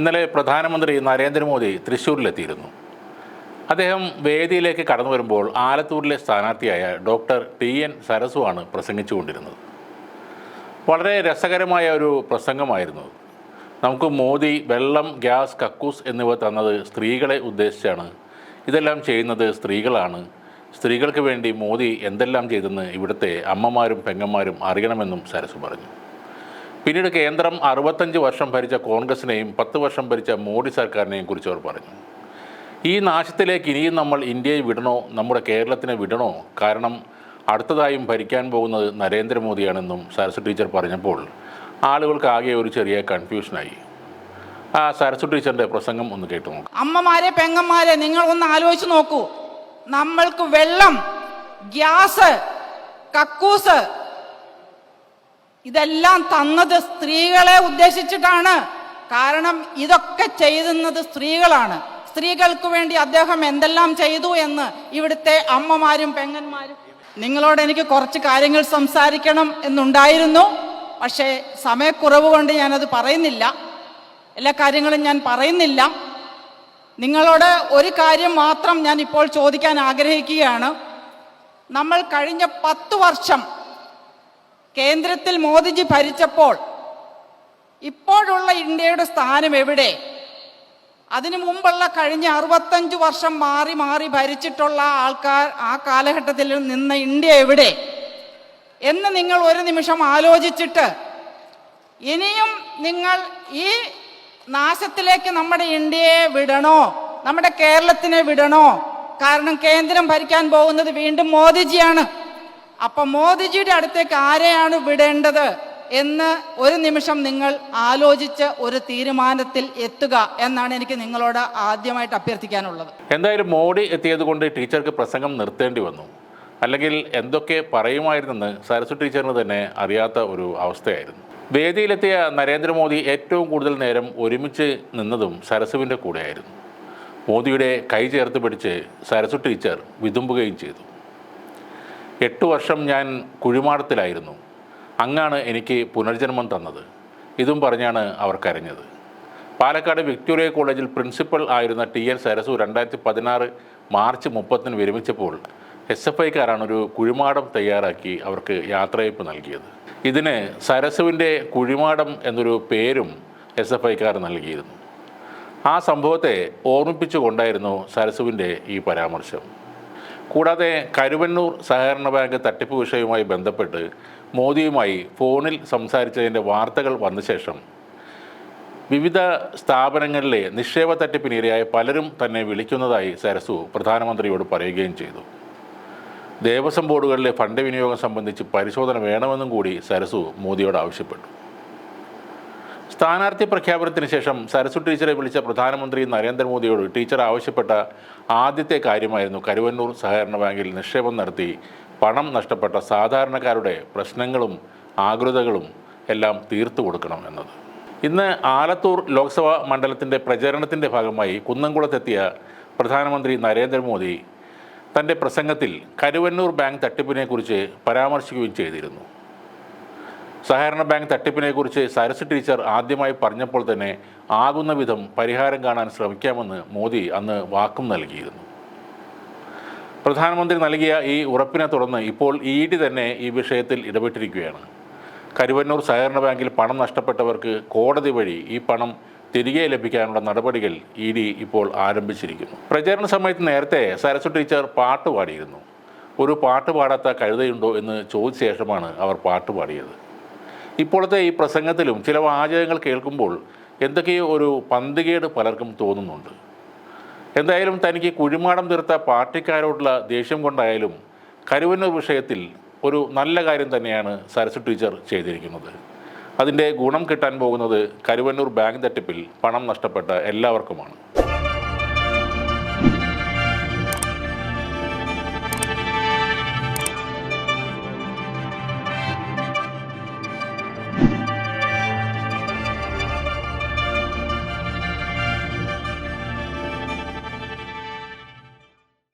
ഇന്നലെ പ്രധാനമന്ത്രി നരേന്ദ്രമോദി തൃശ്ശൂരിലെത്തിയിരുന്നു. അദ്ദേഹം വേദിയിലേക്ക് കടന്നു വരുമ്പോൾ ആലത്തൂരിലെ സ്ഥാനാർത്ഥിയായ ഡോക്ടർ ടി എൻ സരസുവാണ് പ്രസംഗിച്ചുകൊണ്ടിരുന്നത്. വളരെ രസകരമായ ഒരു പ്രസംഗമായിരുന്നു. നമുക്ക് മോദി വെള്ളം ഗ്യാസ് കക്കൂസ് എന്നിവ തന്നത് സ്ത്രീകളെ ഉദ്ദേശിച്ചാണ്. ഇതെല്ലാം ചെയ്യുന്നത് സ്ത്രീകളാണ്. സ്ത്രീകൾക്ക് വേണ്ടി മോദി എന്തെല്ലാം ചെയ്തെന്ന് ഇവിടുത്തെ അമ്മമാരും പെങ്ങന്മാരും അറിയണമെന്നും സരസു പറഞ്ഞു. പിന്നീട് കേന്ദ്രം അറുപത്തഞ്ച് വർഷം ഭരിച്ച കോൺഗ്രസിനെയും പത്ത് വർഷം ഭരിച്ച മോഡി സർക്കാരിനെയും കുറിച്ച് അവർ പറഞ്ഞു. ഈ നാശത്തിലേക്ക് ഇനിയും നമ്മൾ ഇന്ത്യയെ വിടണോ? നമ്മുടെ കേരളത്തിനെ വിടണോ? കാരണം അടുത്തതായും ഭരിക്കാൻ പോകുന്നത് നരേന്ദ്രമോദിയാണെന്നും സരസ്വ ടീച്ചർ പറഞ്ഞപ്പോൾ ആളുകൾക്ക് ആകെ ഒരു ചെറിയ കൺഫ്യൂഷനായി. ആ സരസ്വ ടീച്ചറിന്റെ പ്രസംഗം ഒന്ന് കേട്ടു നോക്കാം. അമ്മമാരെ പെങ്ങന്മാരെ നിങ്ങൾ ഒന്ന് ആലോചിച്ച് നോക്കൂ. നമ്മൾക്ക് വെള്ളം ഗ്യാസ് കക്കൂസ് ഇതെല്ലാം തന്നത് സ്ത്രീകളെ ഉദ്ദേശിച്ചിട്ടാണ്. കാരണം ഇതൊക്കെ ചെയ്യുന്നത് സ്ത്രീകളാണ്. സ്ത്രീകൾക്ക് വേണ്ടി അദ്ദേഹം എന്തെല്ലാം ചെയ്തു എന്ന് ഇവിടുത്തെ അമ്മമാരും പെങ്ങന്മാരും നിങ്ങളോട് എനിക്ക് കുറച്ച് കാര്യങ്ങൾ സംസാരിക്കണം എന്നുണ്ടായിരുന്നു. പക്ഷേ സമയക്കുറവ് കൊണ്ട് ഞാനത് പറയുന്നില്ല. എല്ലാ കാര്യങ്ങളും ഞാൻ പറയുന്നില്ല. നിങ്ങളോട് ഒരു കാര്യം മാത്രം ഞാൻ ഇപ്പോൾ ചോദിക്കാൻ ആഗ്രഹിക്കുകയാണ്. നമ്മൾ കഴിഞ്ഞ പത്ത് വർഷം കേന്ദ്രത്തിൽ മോദിജി ഭരിച്ചപ്പോൾ ഇപ്പോഴുള്ള ഇന്ത്യയുടെ സ്ഥാനം എവിടെ? അതിനു മുമ്പുള്ള കഴിഞ്ഞ അറുപത്തഞ്ച് വർഷം മാറി മാറി ഭരിച്ചിട്ടുള്ള ആൾക്കാർ ആ കാലഘട്ടത്തിൽ നിന്ന ഇന്ത്യ എവിടെ? എന്ന് നിങ്ങൾ ഒരു നിമിഷം ആലോചിച്ചിട്ട് ഇനിയും നിങ്ങൾ ഈ നാശത്തിലേക്ക് നമ്മുടെ ഇന്ത്യയെ വിടണോ? നമ്മുടെ കേരളത്തിനെ വിടണോ? കാരണം കേന്ദ്രം ഭരിക്കാൻ പോകുന്നത് വീണ്ടും മോദിജിയാണ്. അപ്പൊ മോദിജിയുടെ അടുത്തേക്ക് ആരെയാണ് വിടേണ്ടത് എന്ന് ഒരു നിമിഷം നിങ്ങൾ ആലോചിച്ച് ഒരു തീരുമാനത്തിൽ എത്തുക എന്നാണ് എനിക്ക് നിങ്ങളോട് ആദ്യമായിട്ട് അഭ്യർത്ഥിക്കാനുള്ളത്. എന്തായാലും മോഡി എത്തിയത് കൊണ്ട് ടീച്ചർക്ക് പ്രസംഗം നിർത്തേണ്ടി വന്നു. അല്ലെങ്കിൽ എന്തൊക്കെ പറയുമായിരുന്നെന്ന് സരസ്വ ടീച്ചറിന് തന്നെ അറിയാത്ത ഒരു അവസ്ഥയായിരുന്നു. വേദിയിലെത്തിയ നരേന്ദ്രമോദി ഏറ്റവും കൂടുതൽ നേരം ഒരുമിച്ച് നിന്നതും സരസുവിന്റെ കൂടെയായിരുന്നു. മോദിയുടെ കൈ ചേർത്ത് പിടിച്ച് സരസു ടീച്ചർ വിതുമ്പുകയും ചെയ്തു. എട്ട് വർഷം ഞാൻ കുഴിമാടത്തിലായിരുന്നു. അങ്ങാണ് എനിക്ക് പുനർജന്മം തന്നത്. ഇതും പറഞ്ഞാണ് അവർ കരഞ്ഞത്. പാലക്കാട് വിക്ടോറിയ കോളേജിൽ പ്രിൻസിപ്പൽ ആയിരുന്ന ടി എൻ സരസു രണ്ടായിരത്തി പതിനാറ് മാർച്ച് മുപ്പത്തിന് വിരമിച്ചപ്പോൾ എസ് എഫ് ഐക്കാരാണ് ഒരു കുഴിമാടം തയ്യാറാക്കി അവർക്ക് യാത്രയയപ്പ് നൽകിയത്. ഇതിന് സരസുവിന്റെ കുഴിമാടം എന്നൊരു പേരും എസ് എഫ് ഐക്കാർ നൽകിയിരുന്നു. ആ സംഭവത്തെ ഓർമ്മിപ്പിച്ചുകൊണ്ടായിരുന്നു സരസുവിന്റെ ഈ പരാമർശം. കൂടാതെ കരുവന്നൂർ സഹകരണ ബാങ്ക് തട്ടിപ്പ് വിഷയവുമായി ബന്ധപ്പെട്ട് മോദിയുമായി ഫോണിൽ സംസാരിച്ചതിന്റെ വാർത്തകൾ വന്ന ശേഷം വിവിധ സ്ഥാപനങ്ങളിലെ നിക്ഷേപ തട്ടിപ്പിനിരയായ പലരും തന്നെ വിളിക്കുന്നതായി സരസു പ്രധാനമന്ത്രിയോട് പറയുകയും ചെയ്തു. ദേവസ്വം ബോർഡുകളിലെ ഫണ്ട് വിനിയോഗം സംബന്ധിച്ച് പരിശോധന വേണമെന്നും കൂടി സരസു മോദിയോട് ആവശ്യപ്പെട്ടു. സ്ഥാനാർത്ഥി പ്രഖ്യാപനത്തിന് ശേഷം സരസു ടീച്ചറെ വിളിച്ച പ്രധാനമന്ത്രി നരേന്ദ്രമോദിയോട് ടീച്ചർ ആവശ്യപ്പെട്ട ആദ്യത്തെ കാര്യമായിരുന്നു കരുവന്നൂർ സഹകരണ ബാങ്കിൽ നിക്ഷേപം നടത്തി. പണം നഷ്ടപ്പെട്ട സാധാരണക്കാരുടെ പ്രശ്നങ്ങളും ആകുലതകളും എല്ലാം തീർത്തു കൊടുക്കണം എന്നത്. ഇന്ന് ആലത്തൂർ ലോക്സഭാ മണ്ഡലത്തിന്റെ പ്രചരണത്തിന്റെ ഭാഗമായി കുന്നംകുളത്തെത്തിയ പ്രധാനമന്ത്രി നരേന്ദ്രമോദി തന്റെ പ്രസംഗത്തിൽ കരുവന്നൂർ ബാങ്ക് തട്ടിപ്പിനെക്കുറിച്ച് പരാമർശിക്കുകയും ചെയ്തിരുന്നു. സഹകരണ ബാങ്ക് തട്ടിപ്പിനെക്കുറിച്ച് സരസ് ടീച്ചർ ആദ്യമായി പറഞ്ഞപ്പോൾ തന്നെ ആകുന്ന വിധം പരിഹാരം കാണാൻ ശ്രമിക്കാമെന്ന് മോദി അന്ന് വാക്കും നൽകിയിരുന്നു. പ്രധാനമന്ത്രി നൽകിയ ഈ ഉറപ്പിനെ തുടർന്ന് ഇപ്പോൾ ഇ ഡി തന്നെ ഈ വിഷയത്തിൽ ഇടപെട്ടിരിക്കുകയാണ്. കരുവന്നൂർ സഹകരണ ബാങ്കിൽ പണം നഷ്ടപ്പെട്ടവർക്ക് കോടതി വഴി ഈ പണം തിരികെ ലഭിക്കാനുള്ള നടപടികൾ ഇ ഡി ഇപ്പോൾ ആരംഭിച്ചിരിക്കുന്നു. പ്രചാരണ സമയത്ത് നേരത്തെ സരസ്വ ടീച്ചർ പാട്ട് പാടിയിരുന്നു. ഒരു പാട്ട് പാടാത്ത കഴുതയുണ്ടോ എന്ന് ചോദിച്ച ശേഷമാണ് അവർ പാട്ട് പാടിയത്. ഇപ്പോഴത്തെ ഈ പ്രസംഗത്തിലും ചില വാചകങ്ങൾ കേൾക്കുമ്പോൾ എന്തൊക്കെയോ ഒരു പന്തികേട് പലർക്കും തോന്നുന്നുണ്ട്. എന്തായാലും തനിക്ക് കുഴിമാടം തീർത്ത പാർട്ടിക്കാരോടുള്ള ദേഷ്യം കൊണ്ടായാലും കരുവന്നൂർ വിഷയത്തിൽ ഒരു നല്ല കാര്യം തന്നെയാണ് സരസ് ടീച്ചർ ചെയ്തിരിക്കുന്നത്. അതിന്റെ ഗുണം കിട്ടാൻ പോകുന്നത് കരുവന്നൂർ ബാങ്ക് തട്ടിപ്പിൽ പണം നഷ്ടപ്പെട്ട എല്ലാവർക്കുമാണ്.